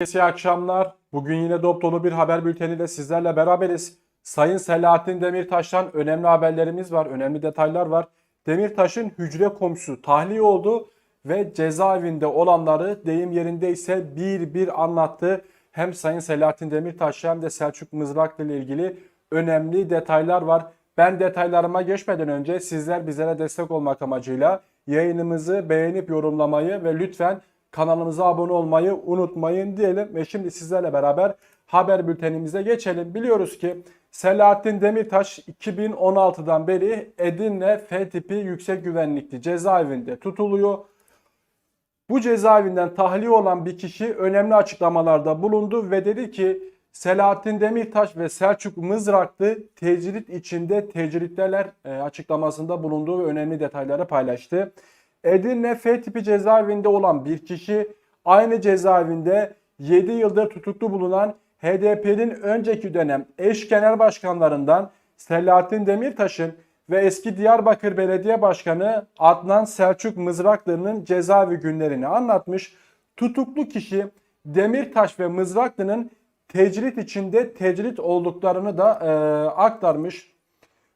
Herkese iyi akşamlar. Bugün yine dop dolu bir haber bülteniyle sizlerle beraberiz. Sayın Selahattin Demirtaş'tan önemli haberlerimiz var, önemli detaylar var. Demirtaş'ın hücre komşusu tahliye oldu ve cezaevinde olanları deyim yerindeyse bir bir anlattı. Hem Sayın Selahattin Demirtaş hem de Selçuk Mızraklı ile ilgili önemli detaylar var. Ben detaylarıma geçmeden önce sizler bizlere destek olmak amacıyla yayınımızı beğenip yorumlamayı ve lütfen kanalımıza abone olmayı unutmayın diyelim ve şimdi sizlerle beraber haber bültenimize geçelim. Biliyoruz ki Selahattin Demirtaş 2016'dan beri Edirne F tipi yüksek güvenlikli cezaevinde tutuluyor. Bu cezaevinden tahliye olan bir kişi önemli açıklamalarda bulundu ve dedi ki Selahattin Demirtaş ve Selçuk Mızraklı tecrit içinde tecritteler e, açıklamasında bulunduğu ve önemli detayları paylaştı. Edirne F tipi cezaevinde olan bir kişi aynı cezaevinde 7 yıldır tutuklu bulunan HDP'nin önceki dönem eş genel başkanlarından Selahattin Demirtaş'ın ve eski Diyarbakır Belediye Başkanı Adnan Selçuk Mızraklı'nın cezaevi günlerini anlatmış. Tutuklu kişi Demirtaş ve Mızraklı'nın tecrit içinde tecrit olduklarını da e, aktarmış.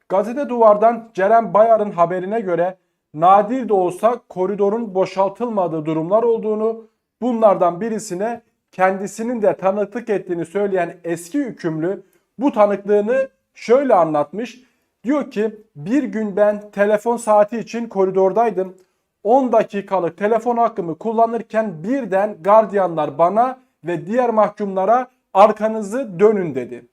Gazete Duvar'dan Ceren Bayar'ın haberine göre nadir de olsa koridorun boşaltılmadığı durumlar olduğunu, bunlardan birisine kendisinin de tanıklık ettiğini söyleyen eski hükümlü bu tanıklığını şöyle anlatmış. Diyor ki bir gün ben telefon saati için koridordaydım. 10 dakikalık telefon hakkımı kullanırken birden gardiyanlar bana ve diğer mahkumlara arkanızı dönün dedi.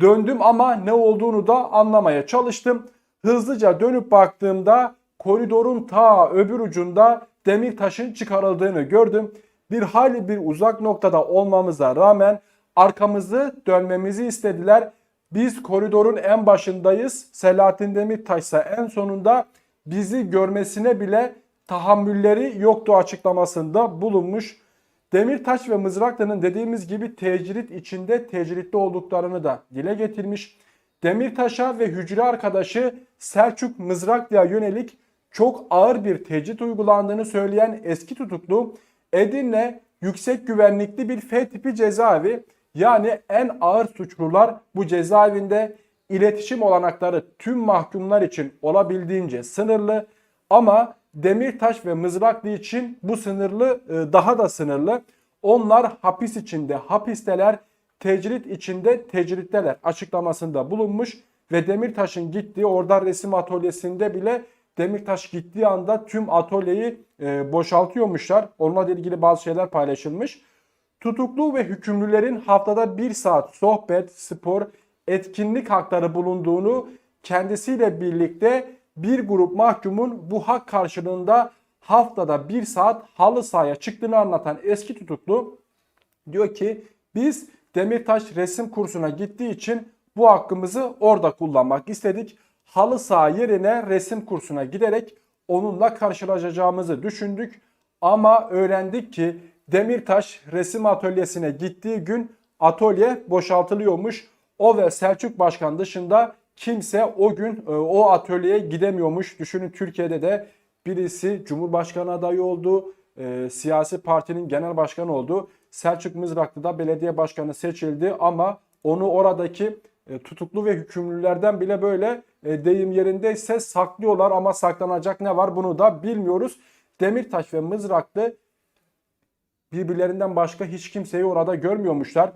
Döndüm ama ne olduğunu da anlamaya çalıştım. Hızlıca dönüp baktığımda koridorun ta öbür ucunda demir taşın çıkarıldığını gördüm. Bir hali bir uzak noktada olmamıza rağmen arkamızı dönmemizi istediler. Biz koridorun en başındayız. Selahattin Demirtaş ise en sonunda bizi görmesine bile tahammülleri yoktu açıklamasında bulunmuş. Demirtaş ve Mızraklı'nın dediğimiz gibi tecrit içinde tecritli olduklarını da dile getirmiş. Demirtaş'a ve hücre arkadaşı Selçuk Mızraklı'ya yönelik çok ağır bir tecrit uygulandığını söyleyen eski tutuklu Edirne yüksek güvenlikli bir F tipi cezaevi yani en ağır suçlular bu cezaevinde iletişim olanakları tüm mahkumlar için olabildiğince sınırlı ama Demirtaş ve Mızraklı için bu sınırlı e, daha da sınırlı. Onlar hapis içinde hapisteler, tecrit içinde tecritteler açıklamasında bulunmuş ve Demirtaş'ın gittiği orada resim atölyesinde bile Demirtaş gittiği anda tüm atölyeyi e, boşaltıyormuşlar. Onunla ilgili bazı şeyler paylaşılmış. Tutuklu ve hükümlülerin haftada bir saat sohbet, spor, etkinlik hakları bulunduğunu kendisiyle birlikte bir grup mahkumun bu hak karşılığında haftada bir saat halı sahaya çıktığını anlatan eski tutuklu diyor ki biz Demirtaş resim kursuna gittiği için bu hakkımızı orada kullanmak istedik. Halı saha yerine resim kursuna giderek onunla karşılaşacağımızı düşündük. Ama öğrendik ki Demirtaş resim atölyesine gittiği gün atölye boşaltılıyormuş. O ve Selçuk Başkan dışında kimse o gün e, o atölyeye gidemiyormuş. Düşünün Türkiye'de de birisi Cumhurbaşkanı adayı oldu. E, siyasi partinin genel başkanı oldu. Selçuk Mızraklı da belediye başkanı seçildi ama onu oradaki tutuklu ve hükümlülerden bile böyle e, deyim yerindeyse saklıyorlar ama saklanacak ne var bunu da bilmiyoruz. Demirtaş ve Mızraklı birbirlerinden başka hiç kimseyi orada görmüyormuşlar.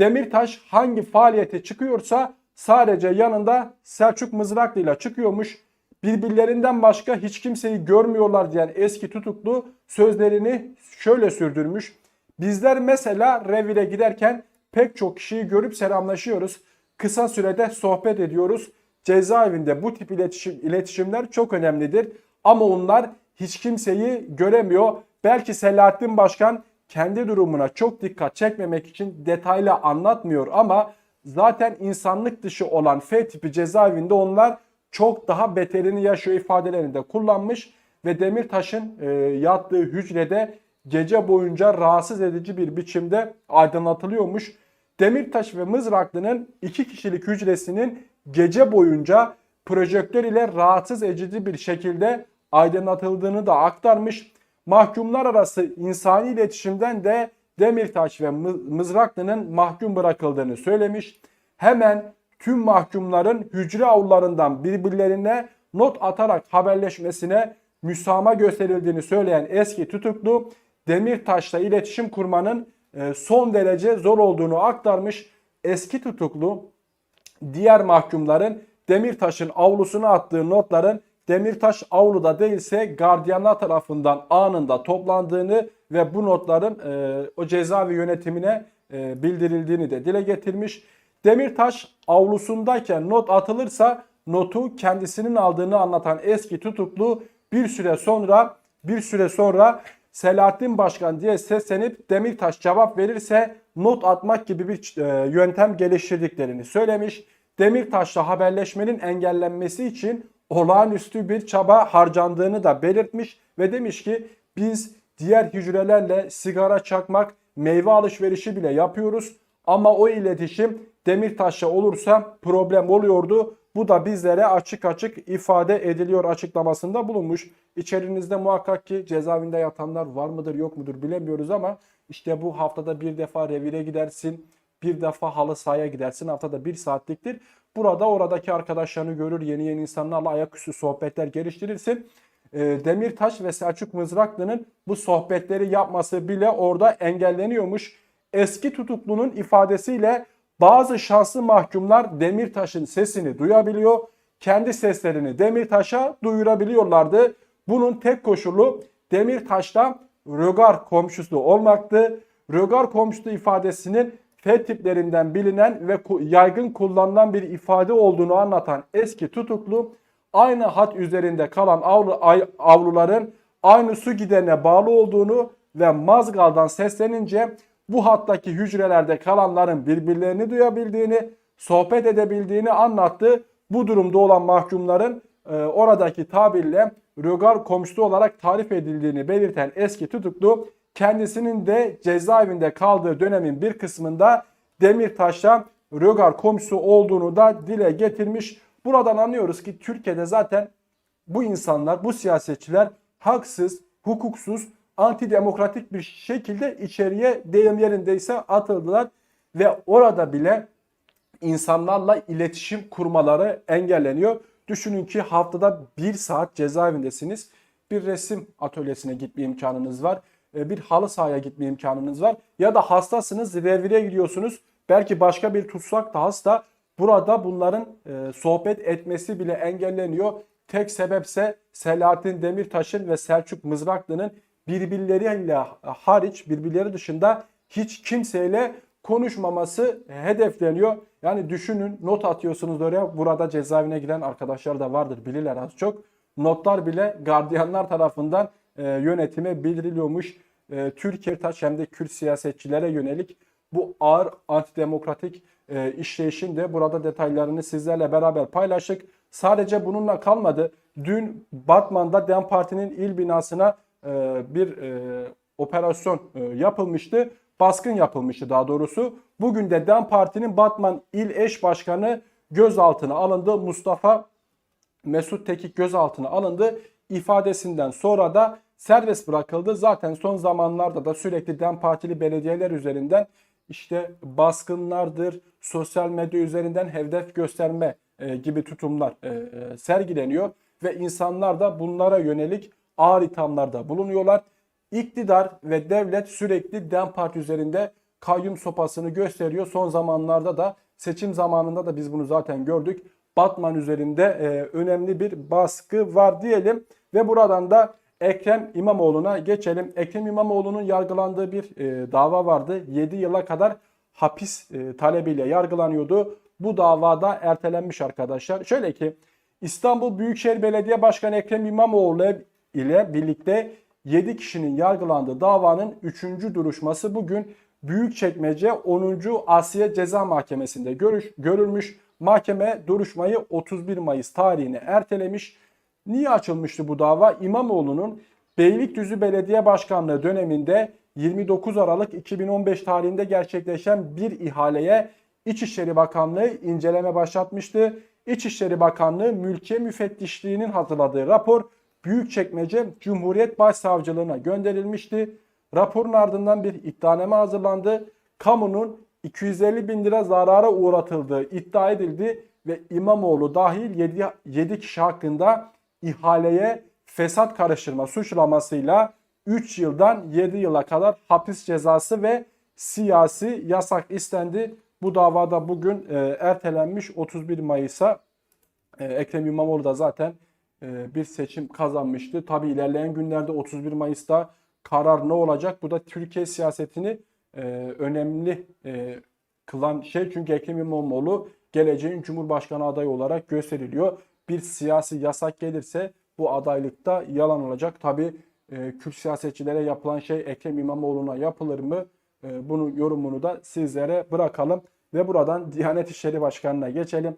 Demirtaş hangi faaliyete çıkıyorsa sadece yanında Selçuk Mızraklı ile çıkıyormuş. Birbirlerinden başka hiç kimseyi görmüyorlar diyen eski tutuklu sözlerini şöyle sürdürmüş. Bizler mesela revire giderken pek çok kişiyi görüp selamlaşıyoruz. Kısa sürede sohbet ediyoruz. Cezaevinde bu tip iletişim, iletişimler çok önemlidir. Ama onlar hiç kimseyi göremiyor. Belki Selahattin Başkan kendi durumuna çok dikkat çekmemek için detaylı anlatmıyor ama zaten insanlık dışı olan F tipi cezaevinde onlar çok daha beterini yaşıyor ifadelerinde kullanmış ve Demirtaş'ın e, yattığı hücrede gece boyunca rahatsız edici bir biçimde aydınlatılıyormuş. Demirtaş ve Mızraklı'nın iki kişilik hücresinin gece boyunca projektör ile rahatsız edici bir şekilde aydınlatıldığını da aktarmış. Mahkumlar arası insani iletişimden de Demirtaş ve Mı- Mızraklı'nın mahkum bırakıldığını söylemiş. Hemen tüm mahkumların hücre avlularından birbirlerine not atarak haberleşmesine müsamaha gösterildiğini söyleyen eski tutuklu Demirtaş'la iletişim kurmanın son derece zor olduğunu aktarmış. Eski tutuklu diğer mahkumların Demirtaş'ın avlusuna attığı notların Demirtaş avluda değilse gardiyanlar tarafından anında toplandığını ve bu notların e, o cezaevi yönetimine e, bildirildiğini de dile getirmiş. Demirtaş avlusundayken not atılırsa notu kendisinin aldığını anlatan eski tutuklu bir süre sonra bir süre sonra Selahattin Başkan diye seslenip Demirtaş cevap verirse not atmak gibi bir e, yöntem geliştirdiklerini söylemiş. Demirtaş'la haberleşmenin engellenmesi için olağanüstü bir çaba harcandığını da belirtmiş ve demiş ki biz diğer hücrelerle sigara çakmak, meyve alışverişi bile yapıyoruz ama o iletişim Demirtaş'la olursa problem oluyordu. Bu da bizlere açık açık ifade ediliyor açıklamasında bulunmuş. İçerinizde muhakkak ki cezaevinde yatanlar var mıdır yok mudur bilemiyoruz ama işte bu haftada bir defa revire gidersin, bir defa halı sahaya gidersin. Haftada bir saatliktir. Burada oradaki arkadaşlarını görür, yeni yeni insanlarla ayaküstü sohbetler geliştirirsin. E, Demirtaş ve Selçuk Mızraklı'nın bu sohbetleri yapması bile orada engelleniyormuş. Eski tutuklunun ifadesiyle bazı şanslı mahkumlar Demirtaş'ın sesini duyabiliyor. Kendi seslerini Demirtaş'a duyurabiliyorlardı. Bunun tek koşulu Demirtaş'ta rögar komşusu olmaktı. Rögar komşusu ifadesinin F tiplerinden bilinen ve yaygın kullanılan bir ifade olduğunu anlatan eski tutuklu aynı hat üzerinde kalan avlu, avluların aynı su giderine bağlı olduğunu ve Mazgal'dan seslenince bu hattaki hücrelerde kalanların birbirlerini duyabildiğini, sohbet edebildiğini anlattı. Bu durumda olan mahkumların e, oradaki tabirle rögar komşusu olarak tarif edildiğini belirten eski tutuklu kendisinin de cezaevinde kaldığı dönemin bir kısmında Demirtaş'ta rögar komşusu olduğunu da dile getirmiş. Buradan anlıyoruz ki Türkiye'de zaten bu insanlar, bu siyasetçiler haksız, hukuksuz, antidemokratik bir şekilde içeriye deyim yerindeyse atıldılar ve orada bile insanlarla iletişim kurmaları engelleniyor. Düşünün ki haftada bir saat cezaevindesiniz. Bir resim atölyesine gitme imkanınız var. e, Bir halı sahaya gitme imkanınız var. Ya da hastasınız, revire gidiyorsunuz. Belki başka bir tutsak da hasta. Burada bunların e, sohbet etmesi bile engelleniyor. Tek sebepse Selahattin Demirtaş'ın ve Selçuk Mızraklı'nın birbirleriyle hariç, birbirleri dışında hiç kimseyle konuşmaması hedefleniyor. Yani düşünün not atıyorsunuz oraya. Burada cezaevine giden arkadaşlar da vardır bilirler az çok. Notlar bile gardiyanlar tarafından e, yönetime bildiriliyormuş. E, Türkiye taş hem de Kürt siyasetçilere yönelik bu ağır antidemokratik e, işleyişin de burada detaylarını sizlerle beraber paylaştık. Sadece bununla kalmadı. Dün Batman'da DEM Parti'nin il binasına bir e, operasyon e, yapılmıştı. Baskın yapılmıştı daha doğrusu. Bugün de DEM Parti'nin Batman İl Eş Başkanı gözaltına alındı. Mustafa Mesut Tekik gözaltına alındı. İfadesinden sonra da serbest bırakıldı. Zaten son zamanlarda da sürekli DEM Partili belediyeler üzerinden işte baskınlardır, sosyal medya üzerinden hedef gösterme e, gibi tutumlar e, e, sergileniyor ve insanlar da bunlara yönelik ağır ithamlarda bulunuyorlar. İktidar ve devlet sürekli DEM Parti üzerinde kayyum sopasını gösteriyor. Son zamanlarda da seçim zamanında da biz bunu zaten gördük. Batman üzerinde e, önemli bir baskı var diyelim ve buradan da Ekrem İmamoğlu'na geçelim. Ekrem İmamoğlu'nun yargılandığı bir e, dava vardı. 7 yıla kadar hapis e, talebiyle yargılanıyordu. Bu davada ertelenmiş arkadaşlar. Şöyle ki İstanbul Büyükşehir Belediye Başkanı Ekrem İmamoğlu ile birlikte 7 kişinin yargılandığı davanın 3. duruşması bugün Büyükçekmece 10. Asya Ceza Mahkemesi'nde görüş, görülmüş. Mahkeme duruşmayı 31 Mayıs tarihine ertelemiş. Niye açılmıştı bu dava? İmamoğlu'nun Beylikdüzü Belediye Başkanlığı döneminde 29 Aralık 2015 tarihinde gerçekleşen bir ihaleye İçişleri Bakanlığı inceleme başlatmıştı. İçişleri Bakanlığı Mülkiye Müfettişliği'nin hazırladığı rapor Büyükçekmece Cumhuriyet Başsavcılığına gönderilmişti. Raporun ardından bir iddianame hazırlandı. Kamunun 250 bin lira zarara uğratıldığı iddia edildi ve İmamoğlu dahil 7, 7 kişi hakkında ihaleye fesat karıştırma suçlamasıyla 3 yıldan 7 yıla kadar hapis cezası ve siyasi yasak istendi. Bu davada bugün e, ertelenmiş 31 Mayıs'a e, Ekrem İmamoğlu da zaten bir seçim kazanmıştı. Tabi ilerleyen günlerde 31 Mayıs'ta karar ne olacak? Bu da Türkiye siyasetini e, önemli e, kılan şey. Çünkü Ekrem İmamoğlu geleceğin Cumhurbaşkanı adayı olarak gösteriliyor. Bir siyasi yasak gelirse bu adaylıkta yalan olacak. Tabi e, Kürt siyasetçilere yapılan şey Ekrem İmamoğlu'na yapılır mı? Bunun yorumunu da sizlere bırakalım. Ve buradan Diyanet İşleri Başkanı'na geçelim.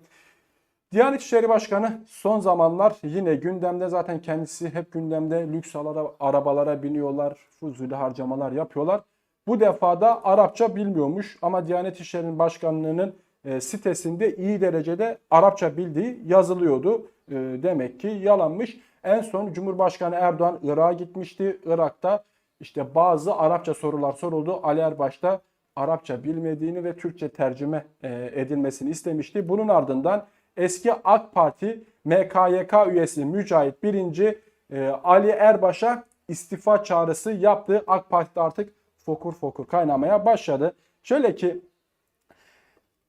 Diyanet İşleri Başkanı son zamanlar yine gündemde zaten kendisi hep gündemde lüks ara- arabalara biniyorlar, fuzuli harcamalar yapıyorlar. Bu defada Arapça bilmiyormuş ama Diyanet İşleri Başkanlığı'nın e, sitesinde iyi derecede Arapça bildiği yazılıyordu. E, demek ki yalanmış. En son Cumhurbaşkanı Erdoğan Irak'a gitmişti. Irak'ta işte bazı Arapça sorular soruldu. Ali Erbaş da Arapça bilmediğini ve Türkçe tercüme e, edilmesini istemişti. Bunun ardından eski AK Parti MKYK üyesi Mücahit Birinci e, Ali Erbaş'a istifa çağrısı yaptı. AK Parti'de artık fokur fokur kaynamaya başladı. Şöyle ki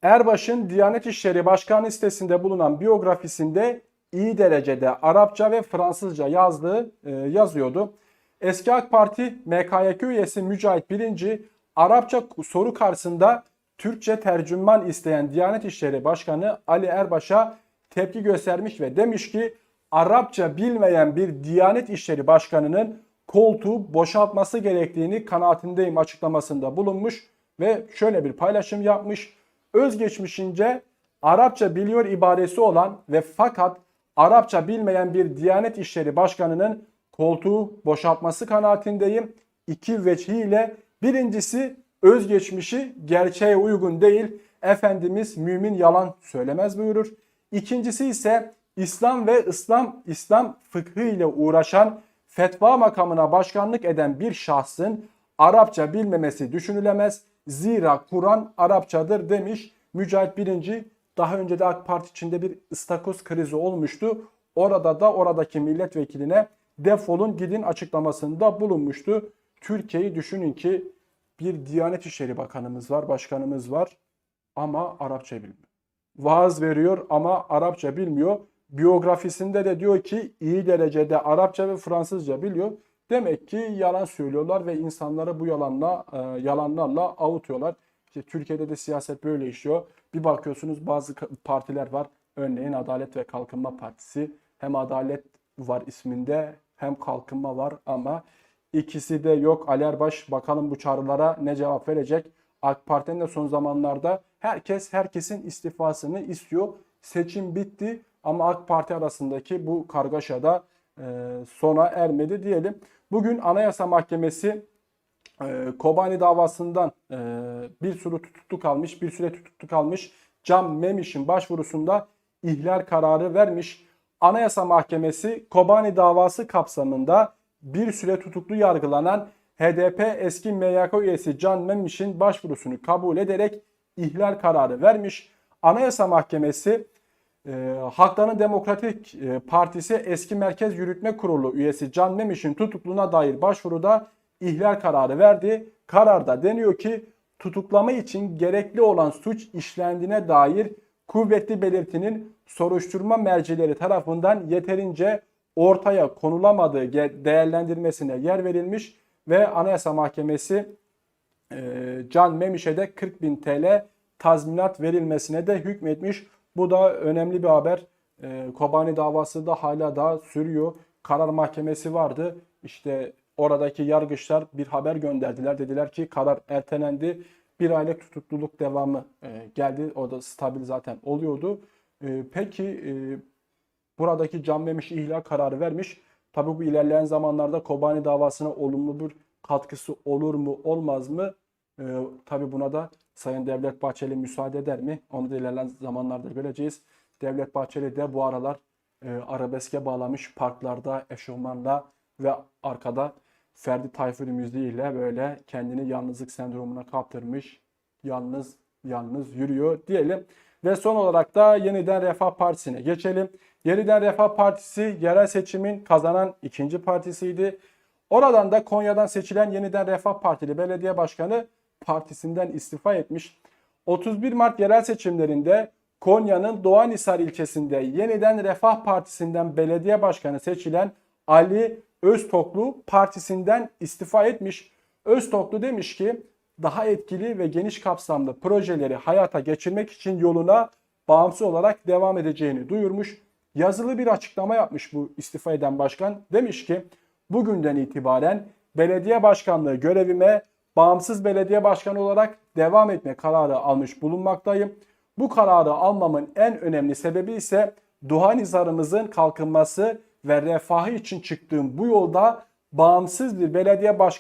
Erbaş'ın Diyanet İşleri Başkanı sitesinde bulunan biyografisinde iyi derecede Arapça ve Fransızca yazdığı e, yazıyordu. Eski AK Parti MKYK üyesi Mücahit Birinci Arapça soru karşısında Türkçe tercüman isteyen Diyanet İşleri Başkanı Ali Erbaş'a tepki göstermiş ve demiş ki Arapça bilmeyen bir Diyanet İşleri Başkanı'nın koltuğu boşaltması gerektiğini kanaatindeyim açıklamasında bulunmuş ve şöyle bir paylaşım yapmış. Özgeçmişince Arapça biliyor ibaresi olan ve fakat Arapça bilmeyen bir Diyanet İşleri Başkanı'nın koltuğu boşaltması kanaatindeyim. İki veçhiyle birincisi özgeçmişi gerçeğe uygun değil. Efendimiz mümin yalan söylemez buyurur. İkincisi ise İslam ve İslam İslam fıkhı ile uğraşan fetva makamına başkanlık eden bir şahsın Arapça bilmemesi düşünülemez. Zira Kur'an Arapçadır demiş Mücahit Birinci. Daha önce de AK Parti içinde bir ıstakoz krizi olmuştu. Orada da oradaki milletvekiline defolun gidin açıklamasında bulunmuştu. Türkiye'yi düşünün ki bir Diyanet İşleri Bakanımız var, başkanımız var ama Arapça bilmiyor. Vaaz veriyor ama Arapça bilmiyor. Biyografisinde de diyor ki iyi derecede Arapça ve Fransızca biliyor. Demek ki yalan söylüyorlar ve insanları bu yalanla e, yalanlarla avutuyorlar. İşte Türkiye'de de siyaset böyle işliyor. Bir bakıyorsunuz bazı partiler var. Örneğin Adalet ve Kalkınma Partisi. Hem adalet var isminde hem kalkınma var ama ikisi de yok. Ali Erbaş bakalım bu çağrılara ne cevap verecek? AK Parti'nin de son zamanlarda herkes herkesin istifasını istiyor. Seçim bitti ama AK Parti arasındaki bu kargaşada e, sona ermedi diyelim. Bugün Anayasa Mahkemesi e, Kobani davasından e, bir sürü tutuklu kalmış, bir süre tutuklu kalmış Can Memiş'in başvurusunda ihlal kararı vermiş. Anayasa Mahkemesi Kobani davası kapsamında bir süre tutuklu yargılanan HDP eski MYK üyesi Can Memiş'in başvurusunu kabul ederek ihlal kararı vermiş. Anayasa Mahkemesi e, Halkların Demokratik e, Partisi eski Merkez Yürütme Kurulu üyesi Can Memiş'in tutukluğuna dair başvuruda ihlal kararı verdi. Kararda deniyor ki tutuklama için gerekli olan suç işlendiğine dair kuvvetli belirtinin soruşturma mercileri tarafından yeterince ortaya konulamadığı değerlendirmesine yer verilmiş ve Anayasa Mahkemesi e, Can Memiş'e de 40 bin TL tazminat verilmesine de hükmetmiş. Bu da önemli bir haber. E, Kobani davası da hala daha sürüyor. Karar mahkemesi vardı. İşte oradaki yargıçlar bir haber gönderdiler. Dediler ki karar ertelendi. Bir aylık tutukluluk devamı e, geldi. O da stabil zaten oluyordu. Peki buradaki Can Memiş ihlal kararı vermiş. Tabii bu ilerleyen zamanlarda Kobani davasına olumlu bir katkısı olur mu olmaz mı? Ee, tabii buna da Sayın Devlet Bahçeli müsaade eder mi? Onu da ilerleyen zamanlarda göreceğiz. Devlet Bahçeli de bu aralar e, arabeske bağlamış parklarda, eşofmanla ve arkada Ferdi Tayfur müziğiyle böyle kendini yalnızlık sendromuna kaptırmış. Yalnız yalnız yürüyor diyelim. Ve son olarak da Yeniden Refah Partisi'ne geçelim. Yeniden Refah Partisi yerel seçimin kazanan ikinci partisiydi. Oradan da Konya'dan seçilen Yeniden Refah Partili belediye başkanı partisinden istifa etmiş. 31 Mart yerel seçimlerinde Konya'nın Doğanhisar ilçesinde Yeniden Refah Partisi'nden belediye başkanı seçilen Ali Öztoklu partisinden istifa etmiş. Öztoklu demiş ki daha etkili ve geniş kapsamlı projeleri hayata geçirmek için yoluna bağımsız olarak devam edeceğini duyurmuş. Yazılı bir açıklama yapmış bu istifa eden başkan. Demiş ki bugünden itibaren belediye başkanlığı görevime bağımsız belediye başkanı olarak devam etme kararı almış bulunmaktayım. Bu kararı almamın en önemli sebebi ise Duhanizarımızın kalkınması ve refahı için çıktığım bu yolda bağımsız bir belediye başkanı